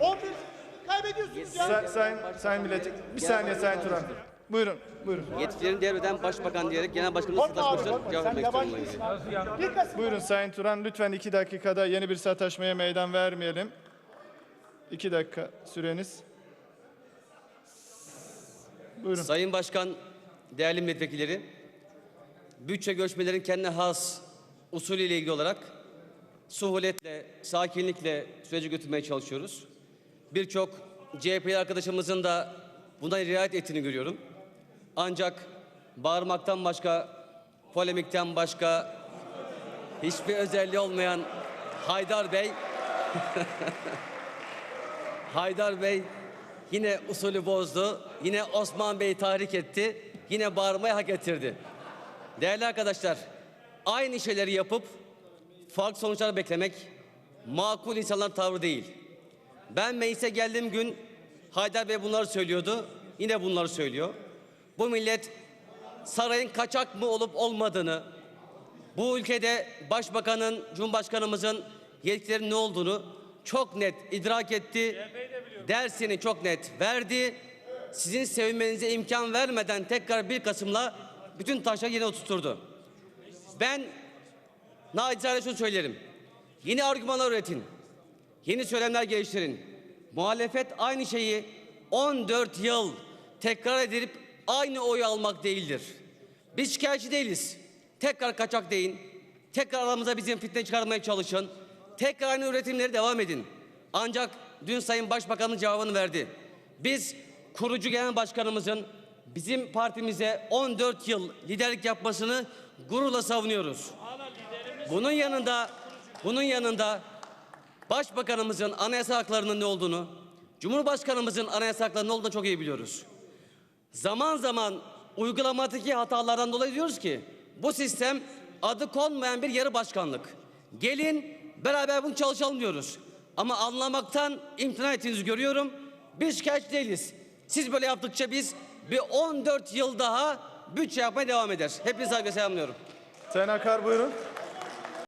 11 kaybediyorsunuz ya. Sa- sayın, sayın milletvekili. Bir saniye Sayın Turan. Buyurun, buyurun. Yetkilerini devreden başbakan diyerek genel başkanımız Korkma abi sataşmışlar. korkma. Cevap Sen vermek yabancı değilsin. Buyurun Sayın Turan. Lütfen iki dakikada yeni bir sataşmaya meydan vermeyelim. İki dakika süreniz. Buyurun. Sayın Başkan, değerli milletvekilleri, bütçe görüşmelerin kendine has usulüyle ilgili olarak suhuletle, sakinlikle süreci götürmeye çalışıyoruz. Birçok CHP'li arkadaşımızın da buna riayet ettiğini görüyorum. Ancak bağırmaktan başka, polemikten başka hiçbir özelliği olmayan Haydar Bey Haydar Bey yine usulü bozdu. Yine Osman Bey'i tahrik etti. Yine bağırmayı hak ettirdi. Değerli arkadaşlar, aynı şeyleri yapıp farklı sonuçlar beklemek makul insanlar tavrı değil. Ben meclise geldiğim gün Haydar Bey bunları söylüyordu. Yine bunları söylüyor. Bu millet sarayın kaçak mı olup olmadığını, bu ülkede başbakanın, cumhurbaşkanımızın yetkilerinin ne olduğunu çok net idrak etti. Dersini çok net verdi. Sizin sevinmenize imkan vermeden tekrar 1 Kasım'la bütün taşları yine oturturdu. Ben naçizane şunu söylerim. Yeni argümanlar üretin. Yeni söylemler geliştirin. Muhalefet aynı şeyi 14 yıl tekrar edip aynı oyu almak değildir. Biz şikayetçi değiliz. Tekrar kaçak deyin. Tekrar aramıza bizim fitne çıkarmaya çalışın. Tekrar aynı üretimleri devam edin. Ancak dün Sayın Başbakan'ın cevabını verdi. Biz kurucu genel başkanımızın bizim partimize 14 yıl liderlik yapmasını gururla savunuyoruz. Bunun yanında bunun yanında Başbakanımızın anayasa haklarının ne olduğunu, Cumhurbaşkanımızın anayasa haklarının ne olduğunu çok iyi biliyoruz. Zaman zaman uygulamadaki hatalardan dolayı diyoruz ki bu sistem adı konmayan bir yarı başkanlık. Gelin beraber bunu çalışalım diyoruz. Ama anlamaktan imtina ettiğinizi görüyorum. Biz şikayetçi değiliz. Siz böyle yaptıkça biz bir 14 yıl daha bütçe yapmaya devam eder. Hepinize saygı selamlıyorum. Sayın Akar buyurun.